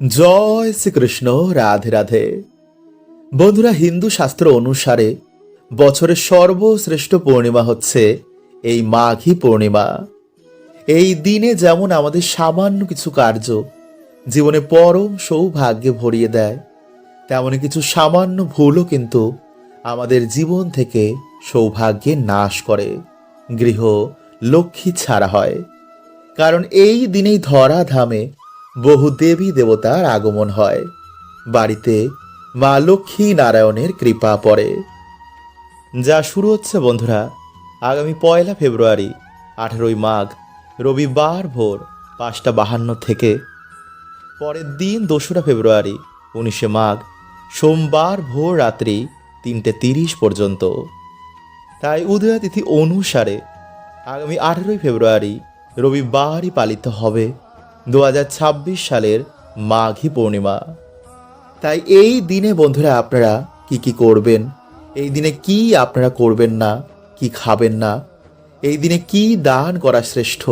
জয় শ্রীকৃষ্ণ, রাধে রাধে। বন্ধুরা, হিন্দু শাস্ত্র অনুসারে বছরের সর্বশ্রেষ্ঠ পূর্ণিমা হচ্ছে এই মাঘী পূর্ণিমা। এই দিনে যেমন আমাদের সামান্য কিছু কার্য জীবনে পরম সৌভাগ্যে ভরিয়ে দেয়, তেমনি কিছু সামান্য ভুলও কিন্তু আমাদের জীবন থেকে সৌভাগ্যে নাশ করে, গৃহ লক্ষ্মী ছাড়া হয়। কারণ এই দিনেই ধরা ধামে বহু দেবী দেবতার আগমন হয়। বাড়িতে মা লক্ষ্মী নারায়ণের কৃপা পড়ে। যা শুরু হচ্ছে বন্ধুরা, আগামী পয়লা ফেব্রুয়ারি, আঠেরোই মাঘ, রবিবার ভোর পাঁচটা বাহান্ন থেকে। পরের দিন দোসরা ফেব্রুয়ারি, উনিশে মাঘ, সোমবার ভোর রাত্রি তিনটে তিরিশ পর্যন্ত। তাই উদয়াতিথি অনুসারে আগামী আঠেরোই ফেব্রুয়ারি রবিবারই পালিত হবে। দু হাজার ছাব্বিশ সালের মাঘী পূর্ণিমা। তাই এই দিনে বন্ধুরা আপনারা কি কি করবেন? এই দিনে কি আপনারা করবেন না? কি খাবেন না? এই দিনে কি দান করা শ্রেষ্ঠ?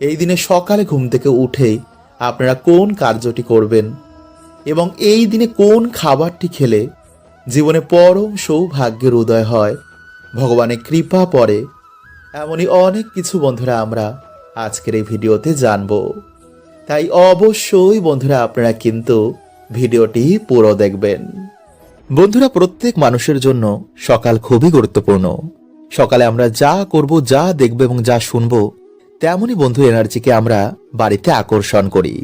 এই দিনে সকালে ঘুম থেকে উঠেই আপনারা কোন কার্যটি করবেন? এবং এই দিনে কোন খাবারটি খেলে জীবনে পরম সৌভাগ্যের উদয় হয়? ভগবানের কৃপা পড়ে এমনই অনেক কিছু বন্ধুরা আমরা আজকের এই ভিডিওতে জানব। তাই অবশ্যই বন্ধুরা আপনারা কিন্তু ভিডিওটি পুরো দেখবেন। বন্ধুরা প্রত্যেক মানুষের জন্য সকাল খুবই গুরুত্বপূর্ণ। সকালে আমরা যা করব, যা দেখব এবং যা শুনব, তেমনই বন্ধু এনার্জিকে আমরা বাড়িতে আকর্ষণ করি।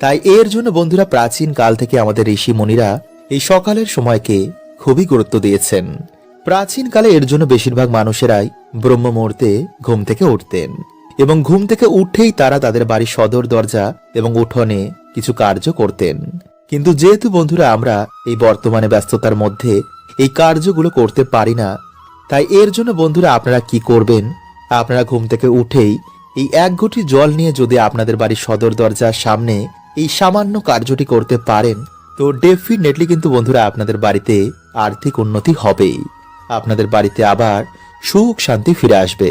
তাই এর জন্য বন্ধুরা প্রাচীন কাল থেকে আমাদের ঋষি মুনিরা এই সকালের সময়কে খুবই গুরুত্ব দিয়েছেন। প্রাচীনকালে এর জন্য বেশিরভাগ মানুষেরাই ব্রহ্ম মুহূর্তে ঘুম থেকে উঠতেন। এবং ঘুম থেকে উঠেই তারা তাদের বাড়ির সদর দরজা এবং উঠোনে কিছু কার্য করতেন। কিন্তু যেহেতু বন্ধুরা আমরা এই বর্তমানে ব্যস্ততার মধ্যে এই কার্যগুলো করতে পারি না, তাই এর জন্য বন্ধুরা আপনারা কি করবেন? আপনারা ঘুম থেকে উঠেই এই এক ঘটি জল নিয়ে যদি আপনাদের বাড়ির সদর দরজার সামনে এই সামান্য কার্যটি করতে পারেন, তো ডেফিনেটলি কিন্তু বন্ধুরা আপনাদের বাড়িতে আর্থিক উন্নতি হবেই। আপনাদের বাড়িতে আবার সুখ শান্তি ফিরে আসবে।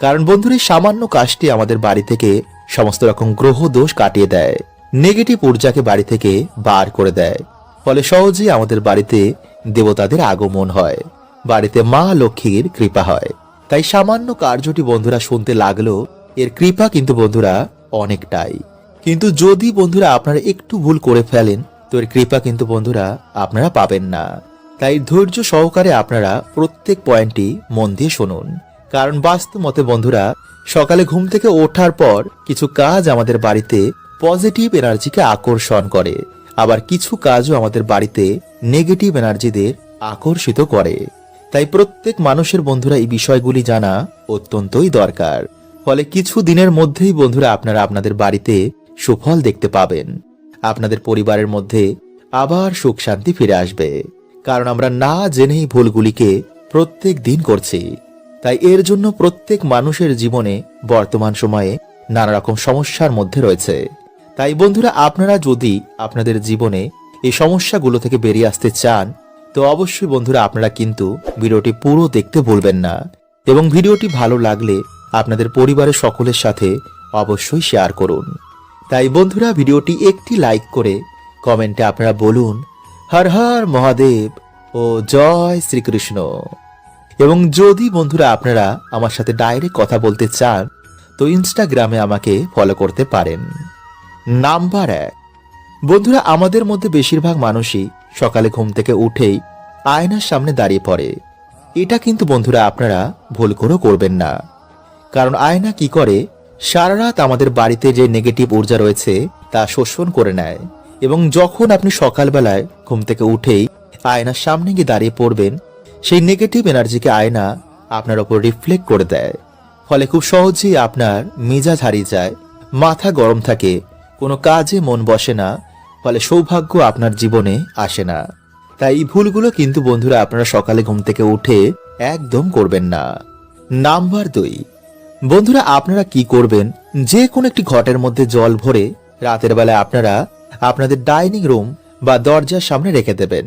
কারণ বন্ধুরা, এই সামান্য কাজটি আমাদের বাড়ি থেকে সমস্ত রকম গ্রহ দোষ কাটিয়ে দেয়। নেগেটিভ ঊর্জাকে বাড়ি থেকে বার করে দেয়। ফলে সহজেই আমাদের বাড়িতে দেবতাদের আগমন হয়। বাড়িতে মা লক্ষ্মীর কৃপা হয়। তাই সামান্য কার্যটি বন্ধুরা শুনতে লাগল এর কৃপা কিন্তু বন্ধুরা অনেকটাই। কিন্তু যদি বন্ধুরা আপনারা একটু ভুল করে ফেলেন, তো এর কৃপা কিন্তু বন্ধুরা আপনারা পাবেন না। তাই ধৈর্য সহকারে আপনারা প্রত্যেক পয়েন্টটি মন দিয়ে শুনুন। কারণ বাস্তব মতে বন্ধুরা, সকালে ঘুম থেকে ওঠার পর কিছু কাজ আমাদের বাড়িতে পজিটিভ এনার্জিকে আকর্ষণ করে। আবার কিছু কাজও আমাদের বাড়িতে নেগেটিভ এনার্জিদের আকর্ষিত করে। তাই প্রত্যেক মানুষের বন্ধুরা এই বিষয়গুলি জানা অত্যন্তই দরকার। ফলে কিছু দিনের মধ্যেই বন্ধুরা আপনারা আপনাদের বাড়িতে সুফল দেখতে পাবেন। আপনাদের পরিবারের মধ্যে আবার সুখ শান্তি ফিরে আসবে। কারণ আমরা না জেনেই ভুলগুলিকে প্রত্যেক দিন করছি। তাই এর জন্য প্রত্যেক মানুষের জীবনে বর্তমান সময়ে নানা রকম সমস্যার মধ্যে রয়েছে। তাই বন্ধুরা, আপনারা যদি আপনাদের জীবনে এই সমস্যাগুলো থেকে বেরিয়ে আসতে চান, তো অবশ্যই বন্ধুরা আপনারা কিন্তু ভিডিওটি পুরো দেখতে ভুলবেন না এবং ভিডিওটি ভালো লাগলে আপনাদের পরিবারের সকলের সাথে অবশ্যই শেয়ার করুন। তাই বন্ধুরা, ভিডিওটি একটি লাইক করে কমেন্টে আপনারা বলুন, হর হর মহাদেব ও জয় শ্রীকৃষ্ণ। এবং যদি বন্ধুরা আপনারা আমার সাথে ডাইরেক্ট কথা বলতে চান, তো ইনস্টাগ্রামে আমাকে ফলো করতে পারেন। নাম্বার এক। বন্ধুরা, আমাদের মধ্যে বেশিরভাগ মানুষই সকালে ঘুম থেকে উঠেই আয়নার সামনে দাঁড়িয়ে পড়ে। এটা কিন্তু বন্ধুরা আপনারা ভুল করেও করবেন না। কারণ আয়না কি করে? সারা রাত আমাদের বাড়িতে যে নেগেটিভ ঊর্জা রয়েছে, তা শোষণ করে নেয়। এবং যখন আপনি সকালবেলায় ঘুম থেকে উঠেই আয়নার সামনে গিয়ে দাঁড়িয়ে পড়বেন সেই নেগেটিভ এনার্জিকে আয়না আপনার ওপর রিফ্লেক্ট করে দেয়। ফলে খুব সহজেই আপনার মেজাজ হারিয়ে যায়, মাথা গরম থাকে, কোনো কাজে মন বসে না, ফলে সৌভাগ্য আপনার জীবনে আসে না। তাই এই ভুলগুলো কিন্তু বন্ধুরা আপনারা সকালে ঘুম থেকে উঠে একদম করবেন না। নাম্বার দুই, বন্ধুরা আপনারা কি করবেন? যে কোনো একটি ঘটের মধ্যে জল ভরে রাতের বেলায় আপনারা আপনাদের ডাইনিং রুম বা দরজার সামনে রেখে দেবেন।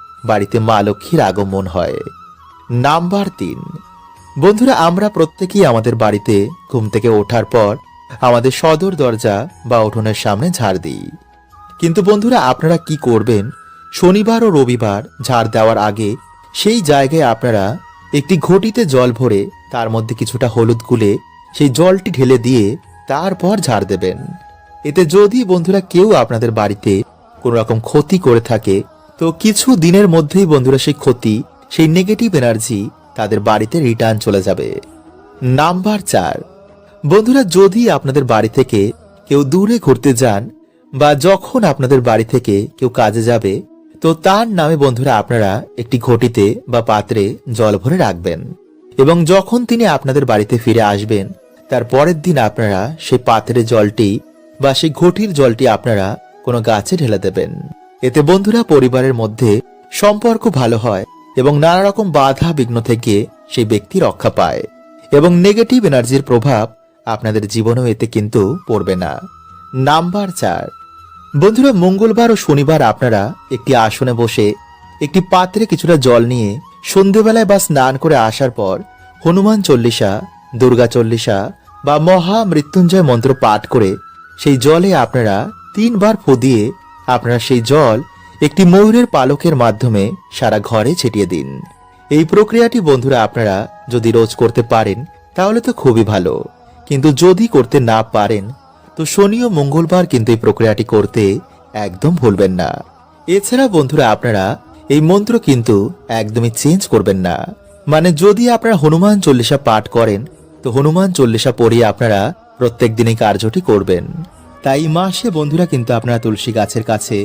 বাড়িতে মা লক্ষ্মীর আগমন হয়। নাম্বার তিন বন্ধুরা, আমরা প্রত্যেকেই আমাদের বাড়িতে ঘুম থেকে ওঠার পর আমাদের সদর দরজা বা উঠোনের সামনে ঝাড় দিই। কিন্তু বন্ধুরা, আপনারা কি করবেন? শনিবার ও রবিবার ঝাড় দেওয়ার আগে সেই জায়গায় আপনারা একটি ঘটিতে জল ভরে তার মধ্যে কিছুটা হলুদ গুলে সেই জলটি ঢেলে দিয়ে তারপর ঝাড় দেবেন। এতে যদি বন্ধুরা কেউ আপনাদের বাড়িতে কোনো রকম ক্ষতি করে থাকে তো কিছু দিনের মধ্যেই বন্ধুরা সেই ক্ষতি, সেই নেগেটিভ এনার্জি তাদের বাড়িতে রিটার্ন চলে যাবে। নাম্বার চার। বন্ধুরা, যদি আপনাদের বাড়ি থেকে কেউ দূরে ঘুরতে যান বা যখন আপনাদের বাড়ি থেকে কেউ কাজে যাবে, তো তার নামে বন্ধুরা আপনারা একটি ঘটিতে বা পাত্রে জল ভরে রাখবেন। এবং যখন তিনি আপনাদের বাড়িতে ফিরে আসবেন, তার পরের দিন আপনারা সেই পাত্রের জলটি বা সেই ঘটির জলটি আপনারা কোনো গাছে ঢেলে দেবেন। এতে বন্ধুরা পরিবারের মধ্যে সম্পর্ক ভালো হয় এবং নানা রকম বাধা বিঘ্ন থেকে সেই ব্যক্তি রক্ষা পায় এবং নেগেটিভ এনার্জির প্রভাব আপনাদের জীবনেও এতে কিন্তু পড়বে না। নাম্বার চার। বন্ধুরা, মঙ্গলবার ও শনিবার আপনারা একটি আসনে বসে একটি পাত্রে কিছুটা জল নিয়ে সন্ধেবেলায় বা স্নান করে আসার পর হনুমান চল্লিশা, দুর্গা চল্লিশা বা মহা মৃত্যুঞ্জয় মন্ত্র পাঠ করে সেই জলে আপনারা তিনবার ফু দিয়ে আপনারা সেই জল একটি ময়ূরের পালকের মাধ্যমে সারা ঘরে ছিটিয়ে দিন। এই প্রক্রিয়াটি বন্ধুরা আপনারা যদি রোজ করতে পারেন, তাহলে তো খুবই ভালো। কিন্তু যদি করতে না পারেন, তো শনি ও মঙ্গলবার কিন্তু এই প্রক্রিয়াটি করতে একদম ভুলবেন না। এছাড়া বন্ধুরা আপনারা এই মন্ত্র কিন্তু একদমই চেঞ্জ করবেন না। মানে যদি আপনারা হনুমান চল্লিশা পাঠ করেন, তো হনুমান চল্লিশা পড়িয়ে আপনারা প্রত্যেক দিনই কার্যটি করবেন। তাই মাসে বন্ধুরা কিন্তু আপনারা তুলসী গাছের কাছে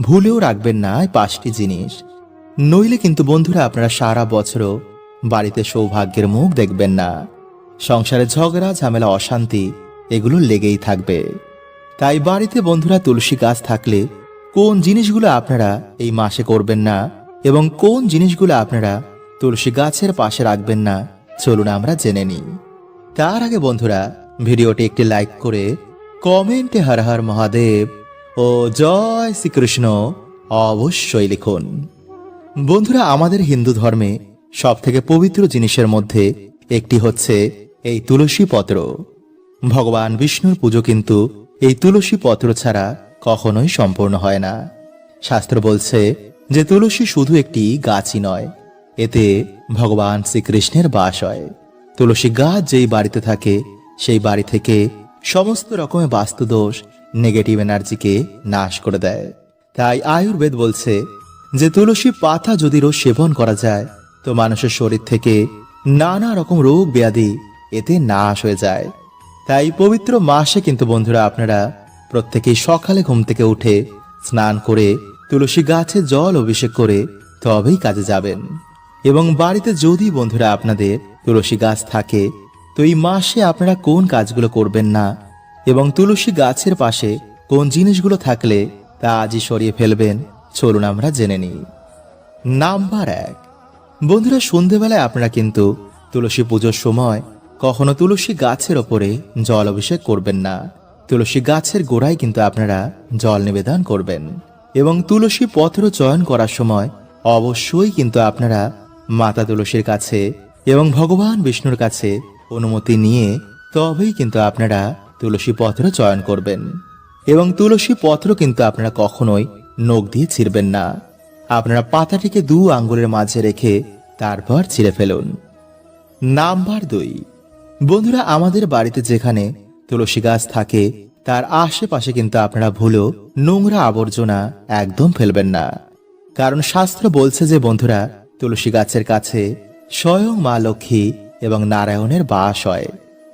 ভুলেও রাখবেন না পাঁচটি জিনিস। নইলে কিন্তু বন্ধুরা আপনারা সারা বছরও বাড়িতে সৌভাগ্যের মুখ দেখবেন না। সংসারে ঝগড়া, ঝামেলা, অশান্তি, এগুলো লেগেই থাকবে। তাই বাড়িতে বন্ধুরা তুলসী গাছ থাকলে কোন জিনিসগুলো আপনারা এই মাসে করবেন না এবং কোন জিনিসগুলো আপনারা তুলসী গাছের পাশে রাখবেন না, চলুন আমরা জেনে নিই। তার আগে বন্ধুরা, ভিডিওটি একটি লাইক করে কমেন্টে হর হর মহাদেব ও জয় শ্রীকৃষ্ণ অবশ্যই লিখুন। বন্ধুরা, আমাদের হিন্দু ধর্মে সব থেকে পবিত্র জিনিসের মধ্যে একটি হচ্ছে এই তুলসী পত্র। ভগবান বিষ্ণুর পুজো কিন্তু এই তুলসী পত্র ছাড়া কখনোই সম্পূর্ণ হয় না। শাস্ত্র বলছে যে তুলসী শুধু একটি গাছই নয়, এতে ভগবান শ্রীকৃষ্ণের বাস হয়। তুলসী গাছ যেই বাড়িতে থাকে, সেই বাড়ি থেকে সমস্ত রকমের বাস্তুদোষ নেগেটিভ এনার্জিকে নাশ করে দেয়। তাই আয়ুর্বেদ বলছে যে তুলসী পাতা যদি রোজ সেবন করা যায়, তো মানুষের শরীর থেকে নানা রকম রোগ ব্যাধি এতে নাশ হয়ে যায়। তাই পবিত্র মাসে কিন্তু বন্ধুরা আপনারা প্রত্যেকেই সকালে ঘুম থেকে উঠে স্নান করে তুলসী গাছে জল অভিষেক করে তবেই কাজে যাবেন। এবং বাড়িতে যদি বন্ধুরা আপনাদের তুলসী গাছ থাকে তো এই মাসে আপনারা কোন কাজগুলো করবেন না? এবং তুলসী গাছের পাশে কোন জিনিসগুলো থাকলে তা আজই সরিয়ে ফেলবেন? চলুন আমরা জেনে নিই। নাম্বার এক। বন্ধুরা, সন্ধেবেলায় আপনারা কিন্তু তুলসী পুজোর সময় কখনো তুলসী গাছের ওপরে জল অভিষেক করবেন না। তুলসী গাছের গোড়ায় কিন্তু আপনারা জল নিবেদন করবেন। এবং তুলসী পত্র চয়ন করার সময় অবশ্যই কিন্তু আপনারা মাতা তুলসীর কাছে এবং ভগবান বিষ্ণুর কাছে অনুমতি নিয়ে তবেই কিন্তু আপনারা তুলসী পত্র চয়ন করবেন। এবং তুলসী পত্র কিন্তু আপনারা কখনোই নখ দিয়ে ছিঁড়বেন না। আপনারা পাতাটিকে দু আঙ্গুলের মাঝে রেখে তারপর ছিঁড়ে ফেলুন। নাম্বার দুই। বন্ধুরা, আমাদের বাড়িতে যেখানে তুলসী গাছ থাকে, তার আশেপাশে কিন্তু আপনারা ভুলেও নোংরা আবর্জনা একদম ফেলবেন না। কারণ শাস্ত্র বলছে যে, বন্ধুরা, তুলসী গাছের কাছে স্বয়ং মা লক্ষ্মী এবং নারায়ণের বাস হয়।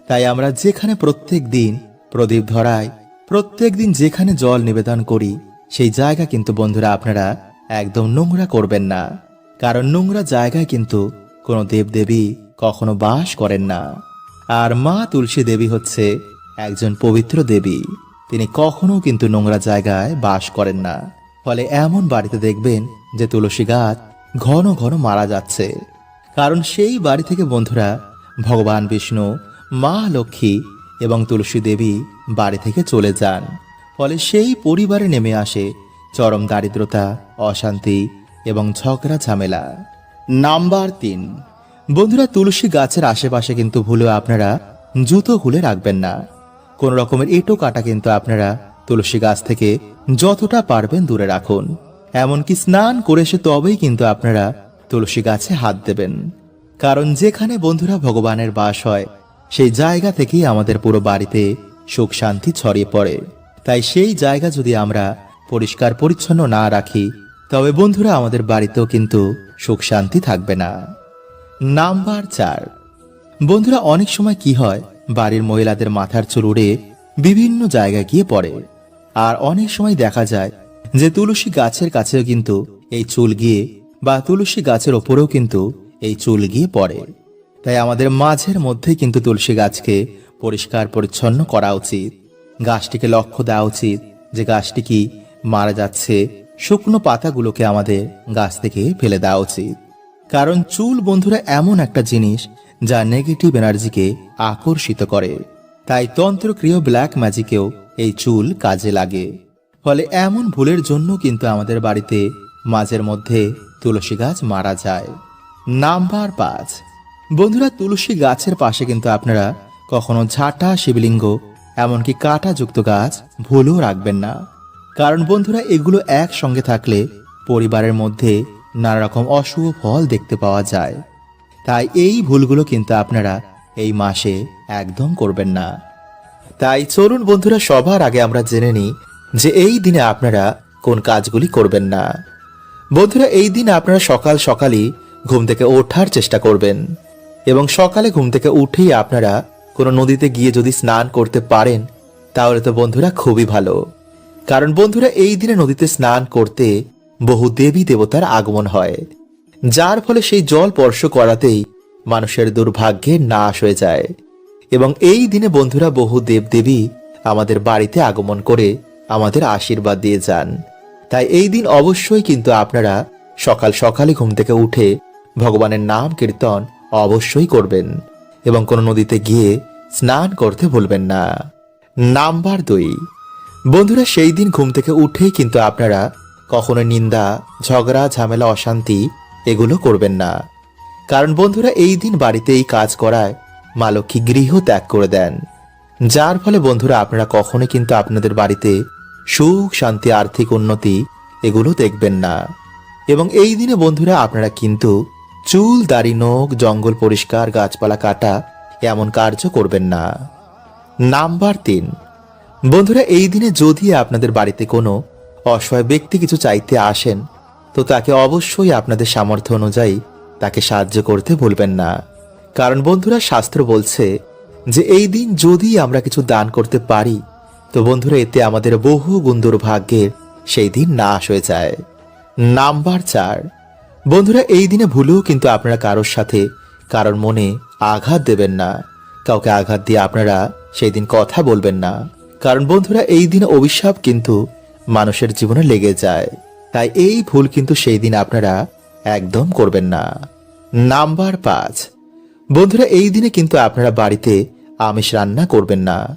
তাই আমরা যেখানে প্রত্যেক দিন প্রদীপ ধরাই, প্রত্যেক দিন যেখানে জল নিবেদন করি, সেই জায়গা কিন্তু বন্ধুরা আপনারা একদম নোংরা করবেন না। কারণ নোংরা জায়গায় কিন্তু কোনো দেবদেবী কখনো বাস করেন না। আর মা তুলসী দেবী হচ্ছে একজন পবিত্র দেবী। তিনি কখনো কিন্তু নোংরা জায়গায় বাস করেন না। ফলে এমন বাড়িতে দেখবেন যে তুলসী গাছ ঘন ঘন মারা যাচ্ছে। কারণ সেই বাড়ি থেকে বন্ধুরা ভগবান বিষ্ণু, মা লক্ষ্মী এবং তুলসী দেবী বাড়ি থেকে চলে যান। ফলে সেই পরিবারে নেমে আসে চরম দারিদ্রতা, অশান্তি এবং ঝগড়া ঝামেলা। নাম্বার তিন। বন্ধুরা, তুলসী গাছের আশেপাশে কিন্তু ভুলেও আপনারা জুতো খুলে রাখবেন না। কোন রকমের এটো কাটা কিন্তু আপনারা তুলসী গাছ থেকে যতটা পারবেন দূরে রাখুন। এমনকি স্নান করে এসে তবেই কিন্তু আপনারা তুলসী গাছে হাত দেবেন। কারণ যেখানে বন্ধুরা ভগবানের বাস হয়, সেই জায়গা থেকেই আমাদের পুরো বাড়িতে সুখ শান্তি ছড়িয়ে পড়ে। তাই সেই জায়গা যদি আমরা পরিষ্কার পরিচ্ছন্ন না রাখি, তবে বন্ধুরা আমাদের বাড়িতেও কিন্তু সুখ শান্তি থাকবে না। নাম্বার চার। বন্ধুরা, অনেক সময় কি হয়, বাড়ির মহিলাদের মাথার চুল উড়ে বিভিন্ন জায়গায় গিয়ে পড়ে। আর অনেক সময় দেখা যায় যে তুলসী গাছের কাছেও কিন্তু এই চুল গিয়ে বা তুলসী গাছের ওপরেও কিন্তু এই চুল গিয়ে পড়ে। তাই আমাদের মাঝের মধ্যে কিন্তু তুলসী গাছকে পরিষ্কার পরিচ্ছন্ন করা উচিত। গাছটিকে লক্ষ্য দেওয়া উচিত যে গাছটি কি মারা যাচ্ছে। শুকনো পাতাগুলোকে আমাদের গাছ থেকে ফেলে দেওয়া উচিত। কারণ চুল বন্ধুরা এমন একটা জিনিস যা নেগেটিভ এনার্জিকে আকর্ষিত করে। তাই তন্ত্রক্রিয় ব্ল্যাক ম্যাজিকেও এই চুল কাজে লাগে। ফলে এমন ভুলের জন্য কিন্তু আমাদের বাড়িতে মাঝের মধ্যে তুলসী গাছ মারা যায়। নাম্বার পাঁচ। বন্ধুরা, তুলসী গাছের পাশে কিন্তু আপনারা কখনো ঝাঁটা, শিবলিঙ্গ, এমনকি কাঁটাযুক্ত গাছ ভুলেও রাখবেন না। কারণ বন্ধুরা, এগুলো একসঙ্গে থাকলে পরিবারের মধ্যে নানা রকম অশুভ ফল দেখতে পাওয়া যায়। তাই এই ভুলগুলো কিন্তু আপনারা এই মাসে একদম করবেন না। তাই চলুন বন্ধুরা, সবার আগে আমরা জেনে নিই যে এই দিনে আপনারা কোন কাজগুলি করবেন না। বন্ধুরা, এই দিন আপনারা সকাল সকালই ঘুম থেকে ওঠার চেষ্টা করবেন এবং সকালে ঘুম থেকে উঠেই আপনারা কোনো নদীতে গিয়ে যদি স্নান করতে পারেন, তাহলে তো বন্ধুরা খুবই ভালো। কারণ বন্ধুরা, এই দিনে নদীতে স্নান করতে বহু দেবী দেবতার আগমন হয়, যার ফলে সেই জল স্পর্শ করাতেই মানুষের দুর্ভাগ্যে নাশ হয়ে যায়। এবং এই দিনে বন্ধুরা বহু দেবদেবী আমাদের বাড়িতে আগমন করে আমাদের আশীর্বাদ দিয়ে যান। তাই এই দিন অবশ্যই কিন্তু আপনারা সকাল সকালে ঘুম থেকে উঠে ভগবানের নাম কীর্তন অবশ্যই করবেন এবং কোনো নদীতে গিয়ে স্নান করতে ভুলবেন না। নাম্বার দুই। বন্ধুরা, সেই দিন ঘুম থেকে উঠেই কিন্তু আপনারা কখনো নিন্দা, ঝগড়া, ঝামেলা, অশান্তি এগুলো করবেন না। কারণ বন্ধুরা, এই দিন বাড়িতে এই কাজ করায় মা লক্ষ্মী গৃহ ত্যাগ করে দেন। যার ফলে বন্ধুরা, আপনারা কখনো কিন্তু আপনাদের বাড়িতে সুখ, শান্তি, আর্থিক উন্নতি, এগুলো দেখবেন না। এবং এই দিনে বন্ধুরা আপনারা কিন্তু চুল, দাড়ি, নখ, জঙ্গল পরিষ্কার, গাছপালা কাটা এমন কার্য করবেন না। নাম্বার তিন, বন্ধুরা এই দিনে যদি আপনাদের বাড়িতে কোনো অসহায় ব্যক্তি কিছু চাইতে আসেন, তো তাকে অবশ্যই আপনাদের সামর্থ্য অনুযায়ী তাকে সাহায্য করতে ভুলবেন না। কারণ বন্ধুরা শাস্ত্র বলছে যে, এই দিন যদি আমরা কিছু দান করতে পারি তো বন্ধুরা, এতে আমাদের বহু গুণ দুর্ভাগ্যের সেই দিন নাশ হয়ে যায়। নাম্বার চার। বন্ধুরা, এই দিনে ভুলেও কিন্তু আপনারা কারোর সাথে কারোর মনে আঘাত দেবেন না। কাউকে আঘাত দিয়ে আপনারা সেই দিন কথা বলবেন না। কারণ বন্ধুরা, এই দিন অভিশাপ কিন্তু মানুষের জীবনে লেগে যায়। তাই এই ভুল কিন্তু সেই দিন আপনারা একদম করবেন না। নাম্বার পাঁচ। বন্ধুরা, এই দিনে কিন্তু আপনারা বাড়িতে আমিষ রান্না করবেন না।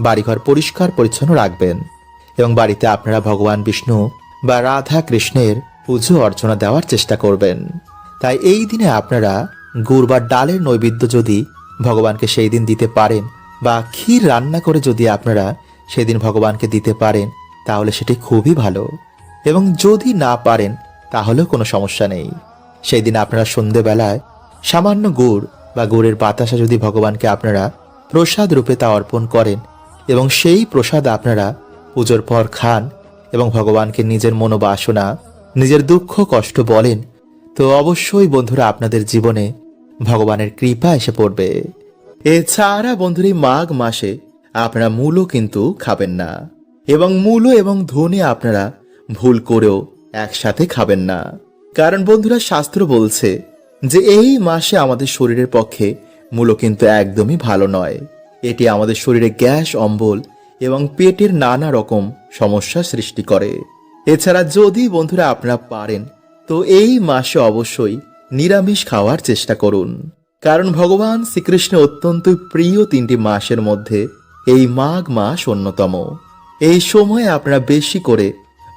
বাড়িঘর পরিষ্কার পরিচ্ছন্ন রাখবেন এবং বাড়িতে আপনারা ভগবান বিষ্ণু বা রাধা কৃষ্ণের পুজো অর্চনা দেওয়ার চেষ্টা করবেন। তাই এই দিনে আপনারা গুড় বা ডালের নৈবেদ্য যদি ভগবানকে সেই দিন দিতে পারেন বা ক্ষীর রান্না করে যদি আপনারা সেদিন ভগবানকে দিতে পারেন, তাহলে সেটি খুবই ভালো। এবং যদি না পারেন, তাহলেও কোনো সমস্যা নেই। সেই দিন আপনারা সন্ধেবেলায় সামান্য গুড় বা গুড়ের বাতাসা যদি ভগবানকে আপনারা প্রসাদ রূপে তা অর্পণ করেন এবং সেই প্রসাদ আপনারা পুজোর পর খান এবং ভগবানকে নিজের মনোবাসনা, নিজের দুঃখ, কষ্ট বলেন, তো অবশ্যই বন্ধুরা আপনাদের জীবনে ভগবানের কৃপা এসে পড়বে। এছাড়া বন্ধুরা মাঘ মাসে আপনারা মূলও কিন্তু খাবেন না এবং মূলো এবং ধনে আপনারা ভুল করেও একসাথে খাবেন না। কারণ বন্ধুরা শাস্ত্র বলছে যে এই মাসে আমাদের শরীরের পক্ষে মূলো কিন্তু একদমই ভালো নয়। এটি আমাদের শরীরে গ্যাস, অম্বল এবং পেটের নানা রকম সমস্যা সৃষ্টি করে। এছাড়া যদি বন্ধুরা আপনারা পারেন, তো এই মাসে অবশ্যই নিরামিষ খাওয়ার চেষ্টা করুন। কারণ ভগবান শ্রীকৃষ্ণের অত্যন্ত প্রিয় তিনটি মাসের মধ্যে এই মাঘ মাস অন্যতম। এই সময়ে আপনারা বেশি করে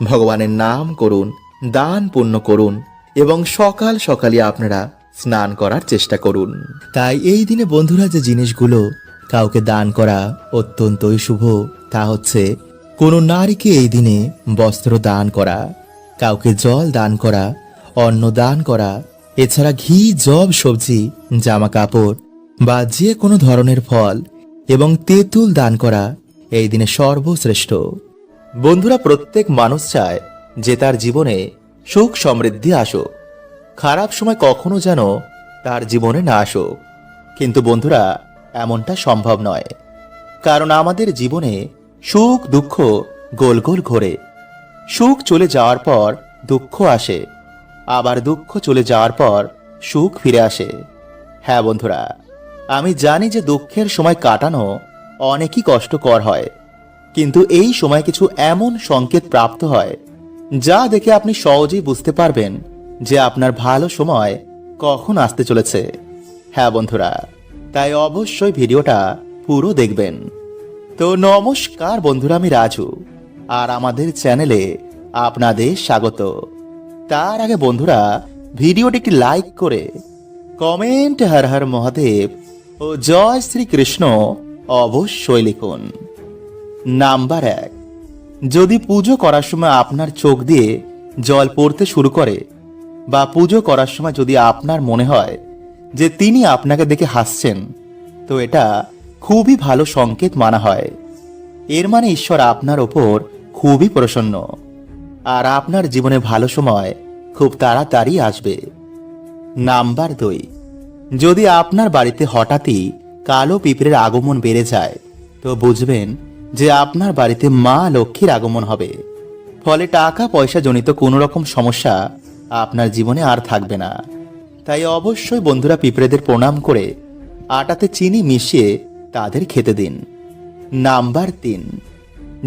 ভগবানের নাম করুন, দান পুণ্য করুন এবং সকাল সকালে আপনারা স্নান করার চেষ্টা করুন। তাই এই দিনে বন্ধুরা যে জিনিসগুলো কাউকে দান করা অত্যন্তই শুভ। তা হচ্ছে, কোনো নারীকে এই দিনে বস্ত্র দান করা, কাউকে জল দান করা, অন্ন দান করা, এছাড়া ঘি জব সবজি জামা কাপড় বা যে কোনো ধরনের ফল এবং তেঁতুল দান করা এই দিনে সর্বশ্রেষ্ঠ। বন্ধুরা, প্রত্যেক মানুষ চায় যে তার জীবনে সুখ সমৃদ্ধি আসুক। খারাপ সময় কখনো যেন তার জীবনে না আসুক। কিন্তু বন্ধুরা এমনটা সম্ভব নয়। কারণ আমাদের জীবনে সুখ, দুঃখ গোল গোল ঘোরে। সুখ চলে যাওয়ার পর দুঃখ আসে, আবার দুঃখ চলে যাওয়ার পর সুখ ফিরে আসে। হ্যাঁ বন্ধুরা, আমি জানি যে দুঃখের সময় কাটানো অনেকই কষ্টকর হয়, কিন্তু এই সময় কিছু এমন সংকেত প্রাপ্ত হয়, যা দেখে আপনি সহজেই বুঝতে পারবেন যে আপনার ভালো সময় কখন আসতে চলেছে। হ্যাঁ বন্ধুরা তাই অবশ্যই ভিডিওটা পুরো দেখবেন। তো নমস্কার বন্ধুরা, আমি রাজু, আর আমাদের চ্যানেলে আপনাদের স্বাগত। তার আগে বন্ধুরা, ভিডিওটি একটি লাইক করে কমেন্ট হর হর মহাদেব ও জয় শ্রীকৃষ্ণ অবশ্যই লিখুন। নাম্বার এক, যদি পুজো করার সময় আপনার চোখ দিয়ে জল পড়তে শুরু করে বা পুজো করার সময় যদি আপনার মনে হয় যে তিনি আপনাকে দেখে হাসছেন। তো এটা খুবই ভালো সংকেত মানা হয়। এর মানে ঈশ্বর আপনার ওপর খুবই প্রসন্ন। আর আপনার জীবনে ভালো সময় খুব তাড়াতাড়ি আসবে। নাম্বার দুই, যদি আপনার বাড়িতে হঠাৎই কালো পিঁপড়ের আগমন বেড়ে যায়, তো বুঝবেন যে আপনার বাড়িতে মা লক্ষ্মীর আগমন হবে। ফলে টাকা পয়সা জনিত কোনো রকম সমস্যা আপনার জীবনে আর থাকবে না। তাই অবশ্যই বন্ধুরা পিঁপড়েদের প্রণাম করে আটাতে চিনি মিশিয়ে তাদের খেতে দিন। নাম্বার তিন,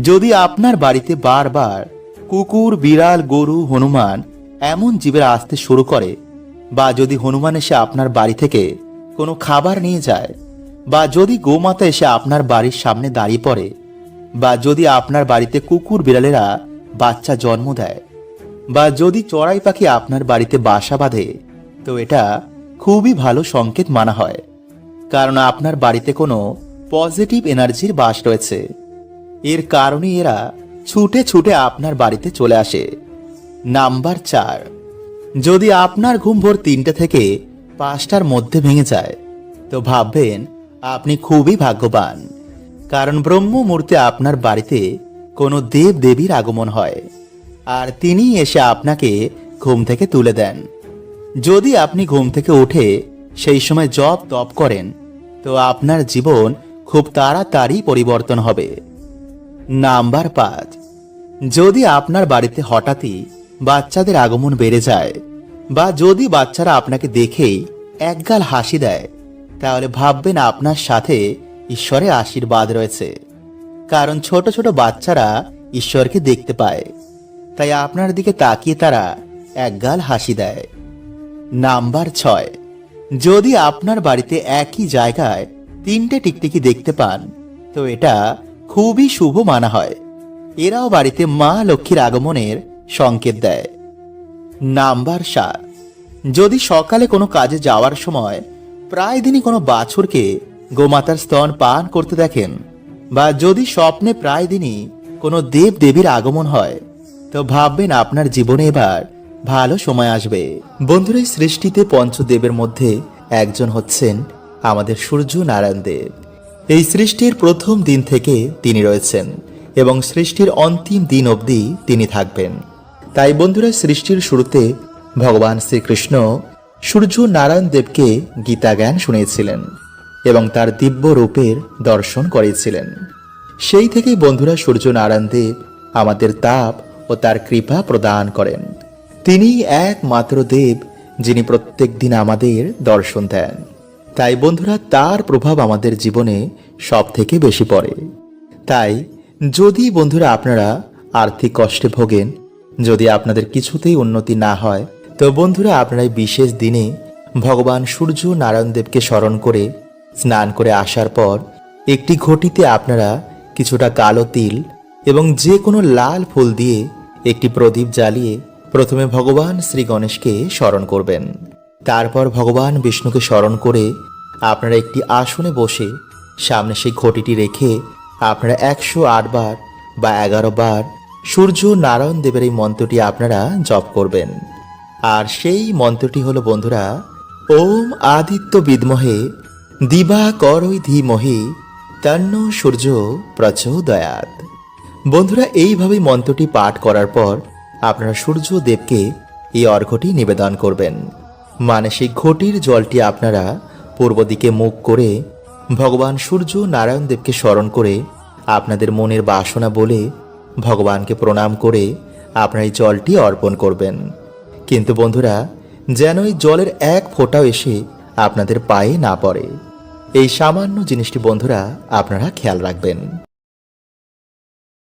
যদি আপনার বাড়িতে বারবার কুকুর, বিড়াল, গরু, হনুমান এমন জীবের আসতে শুরু করে বা যদি হনুমান এসে আপনার বাড়ি থেকে কোনো খাবার নিয়ে যায় বা যদি গোমাতা এসে আপনার বাড়ির সামনে দাঁড়িয়ে পড়ে বা যদি আপনার বাড়িতে কুকুর, বিড়ালেরা বাচ্চা জন্ম দেয় বা যদি চড়াই পাখি আপনার বাড়িতে বাসা বাঁধে তো এটা খুবই ভালো সংকেত মানা হয়, কারণ আপনার বাড়িতে কোনো পজিটিভ এনার্জির বাস রয়েছে। এর কারণে এরা ছুটে ছুটে আপনার বাড়িতে চলে আসে। নাম্বার চার, যদি আপনার ঘুম ভোর তিনটে থেকে পাঁচটার মধ্যে ভেঙে যায়, তো ভাববেন আপনি খুবই ভাগ্যবান, কারণ ব্রহ্ম মুহূর্তে আপনার বাড়িতে কোনো দেব দেবীর আগমন হয়, আর তিনি এসে আপনাকে ঘুম থেকে তুলে দেন। যদি আপনি ঘুম থেকে উঠে সেই সময় জপ তপ করেন, তো আপনার জীবন খুব তাড়াতাড়ি পরিবর্তন হবে। নাম্বার পাঁচ, যদি আপনার বাড়িতে হঠাৎই বাচ্চাদের আগমন বেড়ে যায় বা যদি বাচ্চারা আপনাকে দেখেই একগাল হাসি দেয়, তাহলে ভাববেন আপনার সাথে ঈশ্বরের আশীর্বাদ রয়েছে। কারণ ছোট ছোট বাচ্চারা ঈশ্বরকে দেখতে পায়, তাই আপনার দিকে তাকিয়ে তারা একগাল হাসি দেয়। নাম্বার ছয়। যদি আপনার বাড়িতে একই জায়গায় তিনটে টিকটিকি দেখতে পান, তো এটা খুবই শুভ মানা হয়। এরাও বাড়িতে মা লক্ষ্মীর আগমনের সংকেত দেয়। নাম্বার সাত। যদি সকালে কোনো কাজে যাওয়ার সময় প্রায় দিনই কোনো বাছুরকে গোমাতার স্তন পান করতে দেখেন, বা যদি স্বপ্নে প্রায় দিনই কোনো দেব দেবীর আগমন হয়, তো ভাববেন আপনার জীবনে এবার ভালো সময় আসবে। বন্ধুরা সৃষ্টিতে পঞ্চদেবের মধ্যে একজন হচ্ছেন আমাদের সূর্য নারায়ণ দেব। এই সৃষ্টির প্রথম দিন থেকে তিনি রয়েছেন এবং সৃষ্টির অন্তিম দিন অবধি তিনি থাকবেন। তাই বন্ধুরা সৃষ্টির শুরুতে ভগবান শ্রীকৃষ্ণ সূর্য নারায়ণ দেবকে গীতা জ্ঞান শুনিয়েছিলেন এবং তার দিব্য রূপের দর্শন করিয়েছিলেন। সেই থেকেই বন্ধুরা সূর্য নারায়ণ দেব আমাদের তাপ ও তার কৃপা প্রদান করেন। তিনি একমাত্র দেব যিনি প্রত্যেক দিন আমাদের দর্শন দেন। তাই বন্ধুরা, তার প্রভাব আমাদের জীবনে সব থেকে বেশি পড়ে। তাই যদি বন্ধুরা আপনারা আর্থিক কষ্টে ভোগেন, যদি আপনাদের কিছুতেই উন্নতি না হয়, তো বন্ধুরা আপনারা এই বিশেষ দিনে ভগবান সূর্য নারায়ণ দেবকে স্মরণ করে, স্নান করে আসার পর একটি ঘটিতে আপনারা কিছুটা কালো তিল এবং যে কোনো লাল ফুল দিয়ে একটি প্রদীপ জ্বালিয়ে প্রথমে ভগবান শ্রী গণেশকে স্মরণ করবেন। তারপর ভগবান বিষ্ণুকে স্মরণ করে আপনারা একটি আসনে বসে সামনে সেই ঘটিটি রেখে আপনারা একশো বার বা এগারো বার সূর্য নারায়ণ দেবের এই মন্ত্রটি আপনারা জপ করবেন। আর সেই মন্ত্রটি হলো, বন্ধুরা, ওম আদিত্য বিদমহে, দিবা করই ধীমহি, তন্ন সূর্য প্রচোদয়াত। বন্ধুরা, এইভাবে মন্ত্রটি পাঠ করার পর আপনারা সূর্য দেবকে এই অর্ঘ্যটি নিবেদন করবেন। মানে সেই ঘটির জলটি আপনারা পূর্ব দিকে মুখ করে ভগবান সূর্য নারায়ণ দেবকে স্মরণ করে আপনাদের মনের বাসনা বলে ভগবানকে প্রণাম করে আপনারা এই জলটি অর্পণ করবেন। কিন্তু বন্ধুরা, যেন এই জলের এক ফোঁটাও এসে আপনাদের পায়ে না পড়ে। এই সামান্য জিনিসটি বন্ধুরা আপনারা খেয়াল রাখবেন।